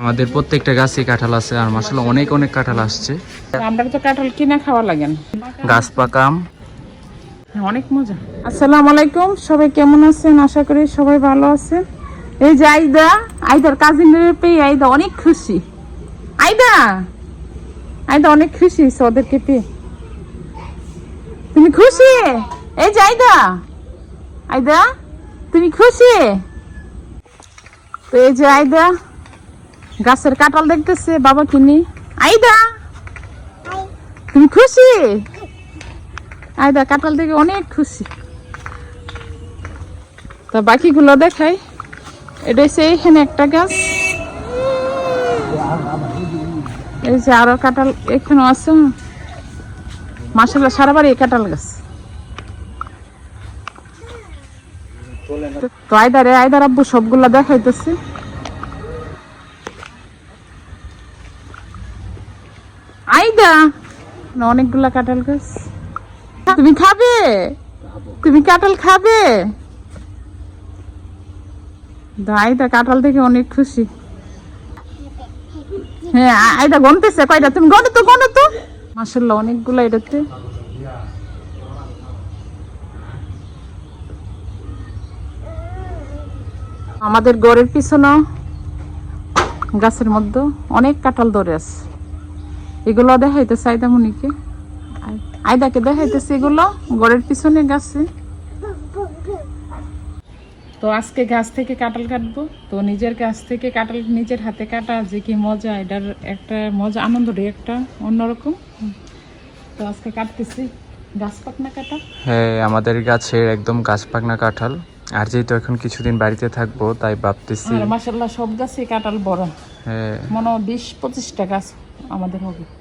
আমাদের প্রত্যেকটা গাছে কাঁঠাল আছে আর মাসাল্লাহ অনেক অনেক কাঁঠাল আসছে। আমরা তো কাঁঠাল কিনা খাওয়া লাগেন গাছ পাকাম। হ্যাঁ, অনেক মজা। আসসালামু আলাইকুম সবাই কেমন আছেন? আশা করি সবাই ভালো আছেন। এই যে আইদা আইদার কাজিনের পেয়ে আইদা অনেক খুশি। আইদা আইদা অনেক খুশি হয়েছে ওদেরকে পেয়ে। তুমি খুশি? এই যে আইদা আইদা তুমি খুশি? তো এই যে আইদা গাছের কাঁঠাল দেখতেছে, বাবা কিনি। আইদা! তুমি খুশি? আয়দা কাঁঠাল দেখে অনেক খুশি। তা বাকিগুলো দেখাই। এটা হচ্ছে এইখানে একটা গাছ। এই যে আরও কাঁঠাল এখানে আছে। মাসাল্লাহ সারা বাড়ি কাঁঠাল গাছ। তো আয়দারে আয়দার আব্বু সবগুলা দেখাইতেছে। আইদা অনেকগুলা কাঁঠাল গাছ। তুমি খাবে? তুমি কাঁঠাল খাবে? আইদা কাঁঠাল থেকে অনেক খুশি। হ্যাঁ আইদা গনতেছে। কয়টা তুমি গনো তো গনো তো। মাসাল্লাহ অনেকগুলা এটাতে। আমাদের গড়ের পিছনে গাছের মধ্যে অনেক কাঁঠাল ধরে আছে। এগুলো দেখাইতেছে আই- আয়দাকে দেখাইতেছে এগুলো গড়ের পিছনে গাছে। তো আজকে গাছ থেকে কাঁঠাল কাটবো। তো নিজের গাছ থেকে কাঁঠাল নিজের হাতে কাটা যে কি মজা এটার একটা মজা আনন্দটাই একটা অন্যরকম। তো আজকে কাটতেছি গাছ পাকনা কাটা। হ্যাঁ আমাদের গাছের একদম গাছ পাকনা কাঁঠাল। আর যেহেতু এখন কিছুদিন বাড়িতে থাকব তাই ভাবতেছি মাসাল্লাহ সব গাছে কাঁঠাল বড় হ্যাঁ। মনে হয় বিশ পঁচিশটা গাছ আমাদের হবে।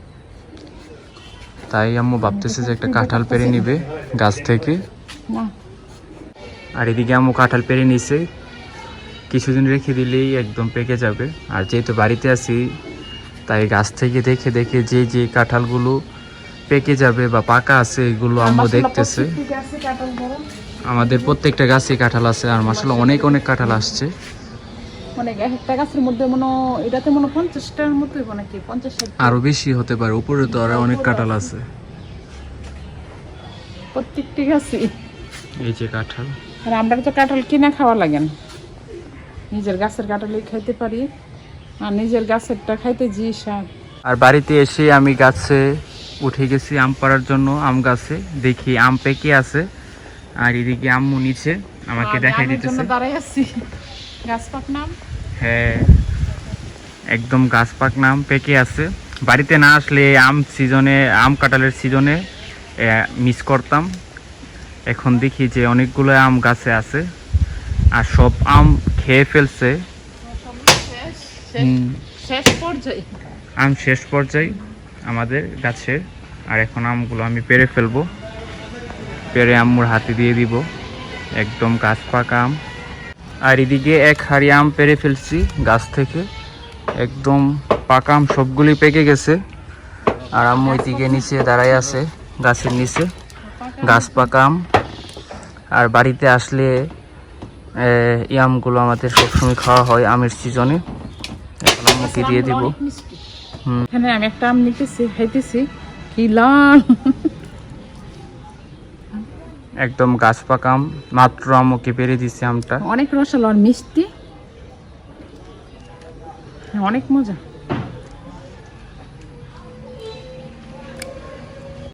তাই আম্মু ভাবতেছে যে একটা কাঁঠাল পেরে নিবে গাছ থেকে। আর এদিকে আম্মু কাঁঠাল পেরে নিছে। কিছুদিন রেখে দিলেই একদম পেকে যাবে। আর যেহেতু বাড়িতে আছি তাই গাছ থেকে দেখে দেখে যে যে কাঁঠালগুলো পেকে যাবে বা পাকা আছে এগুলো আম্মু দেখতেছে। আমাদের প্রত্যেকটা গাছে কাঁঠাল আছে আর মাসাল্লাহ অনেক অনেক কাঁঠাল আসছে। মানে এক একটা গাছের মধ্যে মনে এটাতে মনে পঞ্চাশটার মতো হইব নাকি? পঞ্চাশ আরও বেশি হতে পারে উপরে তো আরও অনেক কাঁঠাল আছে। প্রত্যেকটি গাছে এই যে কাঁঠাল। আর আমরা তো কাঁঠাল কিনা খাওয়া লাগেন নিজের গাছের কাঁঠালই খাইতে পারি আর নিজের গাছেরটা খাইতে জি স্বাদ আর বাড়িতে এসে আমি গাছে উঠে গেছি আম পাড়ার জন্য আম গাছে। দেখি আম পেকে আছে আর এদিকে আম্মু নিচে আমাকে দেখাই দিতেছে। দাঁড়াই আছি। গাছ পাকনাম হ্যাঁ একদম গাছ পাকনা আম পেকে আছে। বাড়িতে না আসলে আম সিজনে আম কাঁঠালের সিজনে মিস করতাম। এখন দেখি যে অনেকগুলো আম গাছে আছে আর সব আম খেয়ে ফেলছে। শেষ? পর্যায়ে? আম শেষ পর্যায়ে আমাদের গাছের আর এখন আমগুলো আমি পেরে ফেলব। পেরে আম্মুর হাতে দিয়ে দিব। একদম গাছ পাকা আম। আর এদিকে এক হাড়ি আম পেরে ফেলছি গাছ থেকে। একদম পাকা আম সবগুলি পেকে গেছে। আর আম্মু এদিকে নিচে দাঁড়ায় আছে, গাছের নিচে। গাছ পাকা আম আর বাড়িতে আসলে এই আমগুলো আমাদের সবসময় খাওয়া হয় আমের সিজনে। এখন দিয়ে দিব। হুম। এখানে আমি একটা আম নিতেছি, খাইতেছি। কি লাল একদম গাছ পাকা আম মাত্র আমকে পেরে দিছে আমটা। অনেক রসালো আর মিষ্টি। হ্যাঁ, অনেক মজা।